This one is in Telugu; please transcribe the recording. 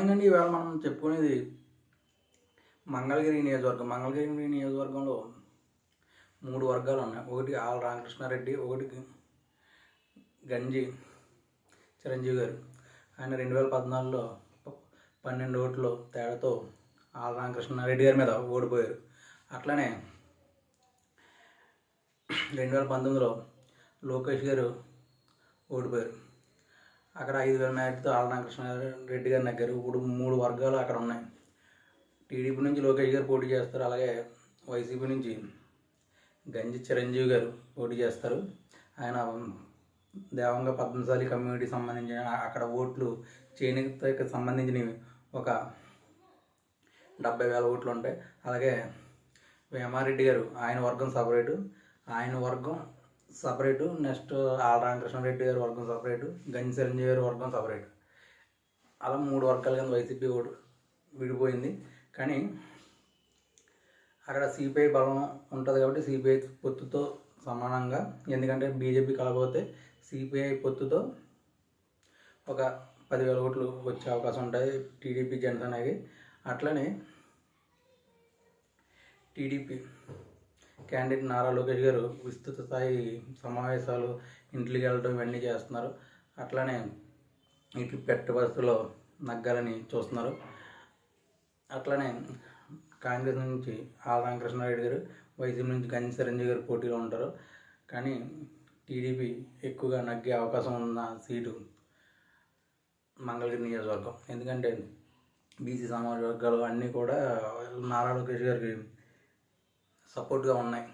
ఏంటంటే ఈవేళ మనం చెప్పుకునేది మంగళగిరి నియోజకవర్గం. మంగళగిరి నియోజకవర్గంలో మూడు వర్గాలు ఉన్నాయి. ఒకటి ఆల్ రామకృష్ణారెడ్డి ఒకటి గంజి చిరంజీవి గారు. ఆయన రెండు వేల పద్నాలుగులో పన్నెండు ఓట్లు తేడాతో ఆల్ రామకృష్ణారెడ్డి గారి మీద ఓడిపోయారు. అట్లనే రెండు వేల పంతొమ్మిదిలో లోకేష్ గారు ఓడిపోయారు. అక్కడ ఐదు వేల మేరతో ఆల్ రామకృష్ణారెడ్డి గారు నగ్గారు ఇప్పుడు మూడు వర్గాలు అక్కడ ఉన్నాయి. టీడీపీ నుంచి లోకేష్ గారు పోటీ చేస్తారు అలాగే వైసీపీ నుంచి గంజి చిరంజీవి గారు పోటీ చేస్తారు. ఆయన దేవంగ పద్మశాలి కమ్యూనిటీ సంబంధించిన అక్కడ ఓట్లు చేనేతకి సంబంధించినవి ఒక డెబ్బై వేల ఓట్లు ఉంటాయి. అలాగే వేమారెడ్డి గారు ఆయన వర్గం సపరేటు. ఆయన వర్గం సపరేటు నెక్స్ట్ ఆల్ రామకృష్ణారెడ్డి గారి వర్గం సపరేటు గంజి చిరంజీవి గారి వర్గం సపరేటు. అలా మూడు వర్గాలు కింద వైసీపీ ఓటు విడిపోయింది. కానీ అక్కడ సిపిఐ బలం ఉంటుంది కాబట్టి సిపిఐ పొత్తుతో సమానంగా ఎందుకంటే బీజేపీ కలబోతే సిపిఐ పొత్తుతో ఒక పదివేల ఓట్లు వచ్చే అవకాశం ఉంటుంది టీడీపీ జనసేనకి. అట్లనే టీడీపీ క్యాండిడేట్ నారా లోకేష్ గారు విస్తృత స్థాయి సమావేశాలు ఇంటికి వెళ్ళడం ఇవన్నీ చేస్తున్నారు. అట్లానే ఇటు పెట్ట పరిస్థితుల్లో నగ్గాలని చూస్తున్నారు. అట్లనే కాంగ్రెస్ నుంచి ఆర్ రామకృష్ణారెడ్డి గారు వైసీపీ నుంచి గంజి చిరంజీవి గారు పోటీలో ఉంటారు. కానీ టీడీపీ ఎక్కువగా నగ్గే అవకాశం ఉన్న సీటు మంగళగిరి నియోజకవర్గం. ఎందుకంటే బీసీ సమాజ వర్గాలు అన్నీ కూడా నారా లోకేష్ గారికి సపోర్ట్గా ఉన్నాయి.